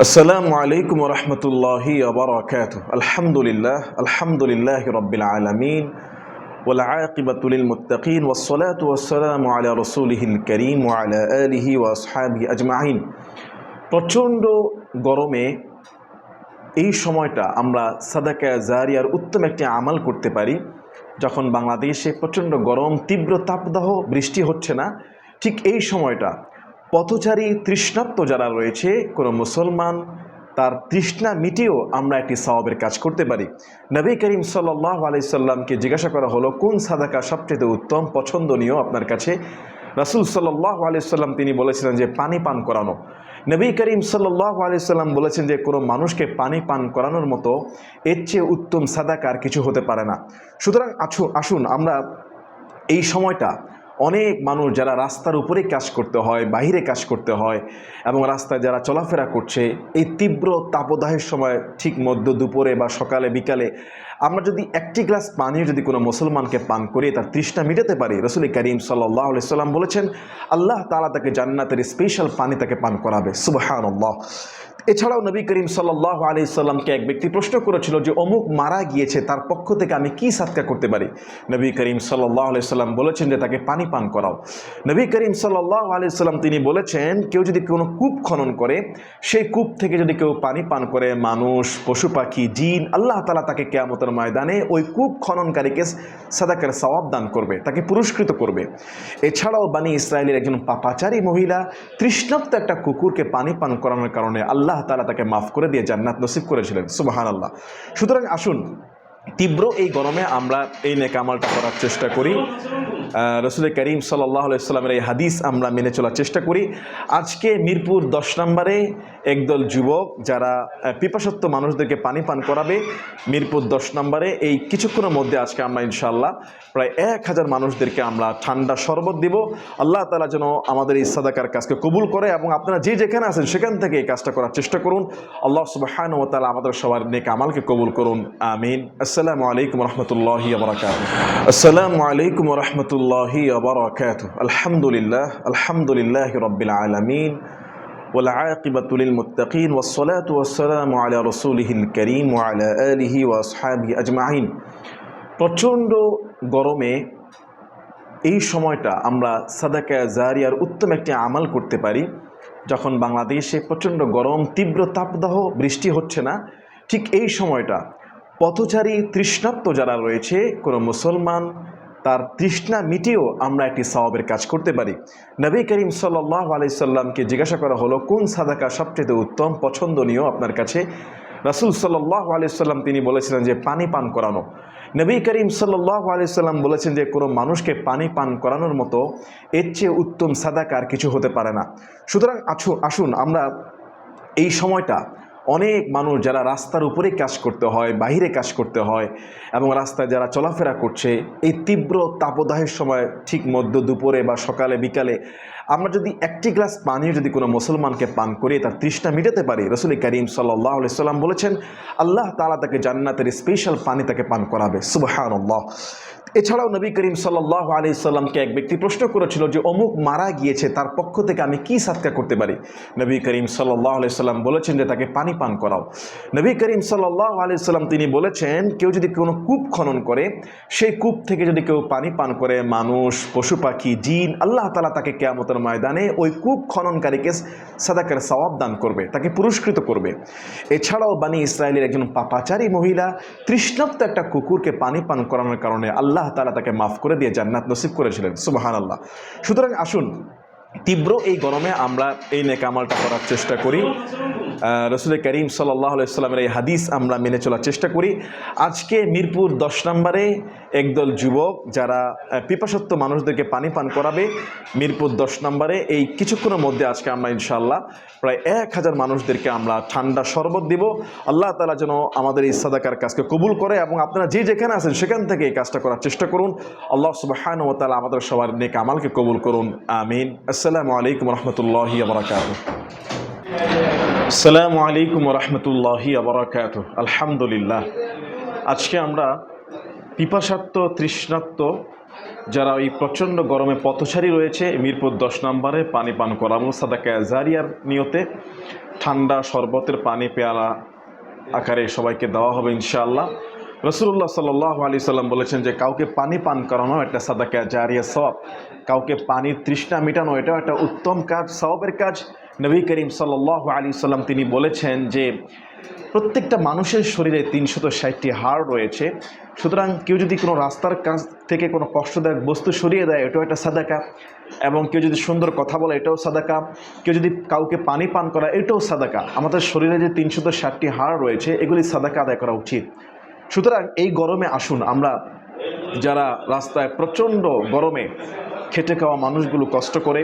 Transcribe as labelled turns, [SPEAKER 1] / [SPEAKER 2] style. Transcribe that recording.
[SPEAKER 1] السلام عليكم ورحمة الله وبركاته الحمد لله الحمد لله رب العالمين والعاقبة للمتقين والصلاة والسلام على رسوله الكريم وعلى آله وأصحابه أجمعين প্রচণ্ড গরমে এই সময়টা আমরা সাদাকা জারিয়ার উত্তম একটি আমাল করতে পারি যখন বাংলাদেশে প্রচণ্ড গরম তীব্র তাপদাহ বৃষ্টি হচ্ছে না ঠিক এই সময়টা পথচারী তৃষ্ণাত্ম যারা রয়েছে, কোনো মুসলমান, তার তৃষ্ণা মিটিয়েও আমরা একটি সওয়াবের কাজ করতে পারি। নবী করিম সাল্লাহ আলাইসাল্লামকে জিজ্ঞাসা করা হলো, কোন সাদাকা সবচেয়ে উত্তম, পছন্দনীয় আপনার কাছে? রাসুল সাল্লাহ আলাইসাল্লাম তিনি বলেছিলেন যে, পানি পান করানো। নবী করিম সাল্লাহ আলাইসাল্লাম বলেছেন যে, কোনো মানুষকে পানি পান করানোর মতো এর চেয়ে উত্তম সাদাকার কিছু হতে পারে না। সুতরাং আছু আসুন, আমরা এই সময়টা অনেক মানুষ যারা রাস্তার উপরে কাজ করতে হয় বাইরে কাজ করতে হয় এবং রাস্তায় যারা চলাফেরা করছে, এই তীব্র তাপদাহের সময় ঠিক মধ্য দুপুরে বা সকালে, বিকালে আমরা যদি একটি গ্লাস পানিও যদি কোনো মুসলমানকে পান করে তার তৃষ্ণা মেটাতে পারি, রসুল করিম সাল্লাহ সাল্লাম বলেছেন, আল্লাহ তালা তাকে জান্নাতের স্পেশাল পানি তাকে পান করাবে। আল্লাহ এছাড়াও নবী করিম সাল্লাহ আলি সাল্লামকে এক ব্যক্তি প্রশ্ন করেছিল যে, অমুক মারা গিয়েছে, তার পক্ষ থেকে আমি কি সাতকা করতে পারি? নবী করিম সাল্লাহ আলি সাল্লাম বলেছেন যে, তাকে পানি পান করাও। নবী করিম সাল্লাহ আলি সাল্লাম তিনি বলেছেন, কেউ যদি কোনো কূপ খনন করে, সেই কূপ থেকে যদি কেউ পানি পান করে, মানুষ, পশু পাখি, জিন, আল্লাহ তালা তাকে কেয়ামতের ময়দানে ওই কূপ খননকারীকে সাদাকের সওয়াব দান করবে, তাকে পুরস্কৃত করবে। এছাড়াও বানি ইসরায়েলের একজন পাপাচারী মহিলা তৃষ্ণাপ্ত একটা কুকুরকে পানি পান করানোর কারণে আল্লাহ তালা তাকে মাফ করে দিয়ে জান্নাত নসিব করেছিলেন সুবাহান আল্লাহ সুতরাং আসুন, তীব্র এই গরমে আমরা এই নেকামালটা করার চেষ্টা করি। রসুল করিম সাল্লাহ এই হাদিস আমরা মেনে চলার চেষ্টা করি। আজকে মিরপুর দশ নম্বরে একদল যুবক যারা পিপাসত্ব মানুষদেরকে পানি পান করাবে, মিরপুর দশ নম্বরে এই কিছুক্ষণের মধ্যে আজকে আমরা ইনশাআল্লাহ প্রায় এক হাজার মানুষদেরকে আমরা ঠান্ডা শরবত দিব। আল্লাহ তালা যেন আমাদের এই সাদাকার কাজকে কবুল করে এবং আপনারা যে যেখানে আছেন সেখান থেকে এই কাজটা করার চেষ্টা করুন। আল্লাহ সুবাহান ও তালা আমাদের সবার নেক আমালকে কবুল করুন। আমিন। আসসালামু আলাইকুম রহমতুল্লাহি আসসালামু আলাইকুম রহমতুল্লাহি আবরাকাত আলহামদুলিল্লাহ আলহামদুলিল্লাহ রব্বিল আলমিন والعاقبة للمتقين والصلاة والسلام على رسوله الكريم وعلى آله وأصحابه أجمعين প্রচণ্ড গরমে এই সময়টা আমরা সাদাকা জারিয়ার উত্তম একটি আমাল করতে পারি যখন বাংলাদেশে প্রচণ্ড গরম তীব্র তাপদাহ বৃষ্টি হচ্ছে না ঠিক এই সময়টা পথচারী তৃষ্ণাত্ম যারা রয়েছে কোনো মুসলমান তার তৃষ্ণা মিটিয়েও আমরা একটি সওয়াবের কাজ করতে পারি। নবী করিম সাল্লাহ আলাইসাল্লামকে জিজ্ঞাসা করা হলো, কোন সাদাকা সবচেয়ে উত্তম, পছন্দনীয় আপনার কাছে? রাসুল সাল্লাহ আলাইসাল্লাম তিনি বলেছিলেন যে, পানি পান করানো। নবী করিম সাল্লাহ আলাইসাল্লাম বলেছেন যে, কোনো মানুষকে পানি পান করানোর মতো এর চেয়ে উত্তম সাদাকার কিছু হতে পারে না। সুতরাং আছু আসুন আমরা এই সময়টা অনেক মানুষ যারা রাস্তার উপরে কাজ করতে হয়, বাহিরে কাজ করতে হয় এবং রাস্তায় যারা চলাফেরা করছে, এই তীব্র তাপদাহের সময় ঠিক মধ্য দুপুরে বা সকালে, বিকালে আমরা যদি একটি গ্লাস পানিও যদি কোনো মুসলমানকে পান করে, তার তৃষ্ণা মেটাতে পারি। রসুল করিম সাল্লাহ সাল্লাম বলেছেন, আল্লাহ তালা তাকে জান্নাতের স্পেশাল পানি তাকে পান করাবে। আল্লাহ এছাড়াও নবী করিম সাল্লাহ আলি সাল্লামকে এক ব্যক্তি প্রশ্ন করেছিল যে, অমুক মারা গিয়েছে, তার পক্ষ থেকে আমি কি সাতকা করতে পারি? নবী করিম সাল্লাহ আলি সাল্লাম বলেছেন যে, তাকে পানি পান করাও। নবী করিম সাল্লাহ আলি সাল্লাম তিনি বলেছেন, কেউ যদি কোনো কূপ খনন করে, সেই কূপ থেকে যদি কেউ পানি পান করে, মানুষ, পশু পাখি, জিন, আল্লাহ তালা তাকে কেয়ামতের ময়দানে ওই কূপ খননকারীকে সাদাকের সওয়াব দান করবে, তাকে পুরস্কৃত করবে। এছাড়াও বানি ইসরায়েলের একজন পাপাচারী মহিলা তৃষ্ণাপ্ত একটা কুকুরকে পানি পান করানোর কারণে আল্লাহ তালা তাকে মাফ করে দিয়ে জান্নাত নসিব করেছিলেন সুবাহান আল্লাহ সুতরাং আসুন তীব্র এই গরমে আমরা এই নেকামালটা করার চেষ্টা করি। রসুল করিম সাল্লাহ সাল্লামের এই হাদিস আমরা মেনে চলার চেষ্টা করি। আজকে মিরপুর দশ নম্বরে একদল যুবক যারা পিপাসত্ব মানুষদেরকে পানি পান করাবে, মিরপুর দশ নম্বরে এই কিছুক্ষণের মধ্যে আজকে আমরা ইনশাল্লাহ প্রায় এক হাজার মানুষদেরকে আমরা ঠান্ডা শরবত দিব। আল্লাহ তালা যেন আমাদের এই সাদাকার কাজকে কবুল করে এবং আপনারা যে যেখানে আছেন সেখান থেকে এই কাজটা করার চেষ্টা করুন। আল্লাহ সুবাহান ও তালা আমাদের সবার নেক আমালকে কবুল করুন। আমিন। আসসালামু আলাইকুম রহমতুল্লাহি আবরাকাত আসসালামু আলাইকুম রহমতুল্লাহি আবরাকাত আলহামদুলিল্লাহ। আজকে আমরা পিপাসাত্ম তৃষ্ণাত্ম, যারা এই প্রচণ্ড গরমে পথচারী রয়েছে, মিরপুর দশ নম্বরে পানি পান করাবো, সাদাকা জারিয়ার নিয়তে ঠান্ডা শরবতের পানি পেয়ালা আকারে সবাইকে দেওয়া হবে ইনশাআল্লাহ। রসুল্লাহ সাল্লাহ আলি সাল্লাম বলেছেন যে কাউকে পানি পান করানো একটা সাদাকা, জারিয়া সব কাউকে পানির তৃষ্ণা মেটানো, এটাও একটা উত্তম কাজ সবের কাজ। নবী করিম সাল্লাহ আলি সাল্লাম তিনি বলেছেন যে প্রত্যেকটা মানুষের শরীরে তিনশত ষাটটি হাড় রয়েছে। সুতরাং কেউ যদি কোনো রাস্তার কাছ থেকে কোনো কষ্টদায়ক বস্তু সরিয়ে দেয়, এটাও একটা সাদাকা। এবং কেউ যদি সুন্দর কথা বলে, এটাও সাদাকা। কেউ যদি কাউকে পানি পান করা এটাও সাদাকা। আমাদের শরীরে যে তিনশত ষাটটি হাড় রয়েছে, এগুলি সাদাকা আদায় করা উচিত। সুতরাং এই গরমে আসুন আমরা যারা রাস্তায় প্রচণ্ড গরমে খেটে খাওয়া মানুষগুলো কষ্ট করে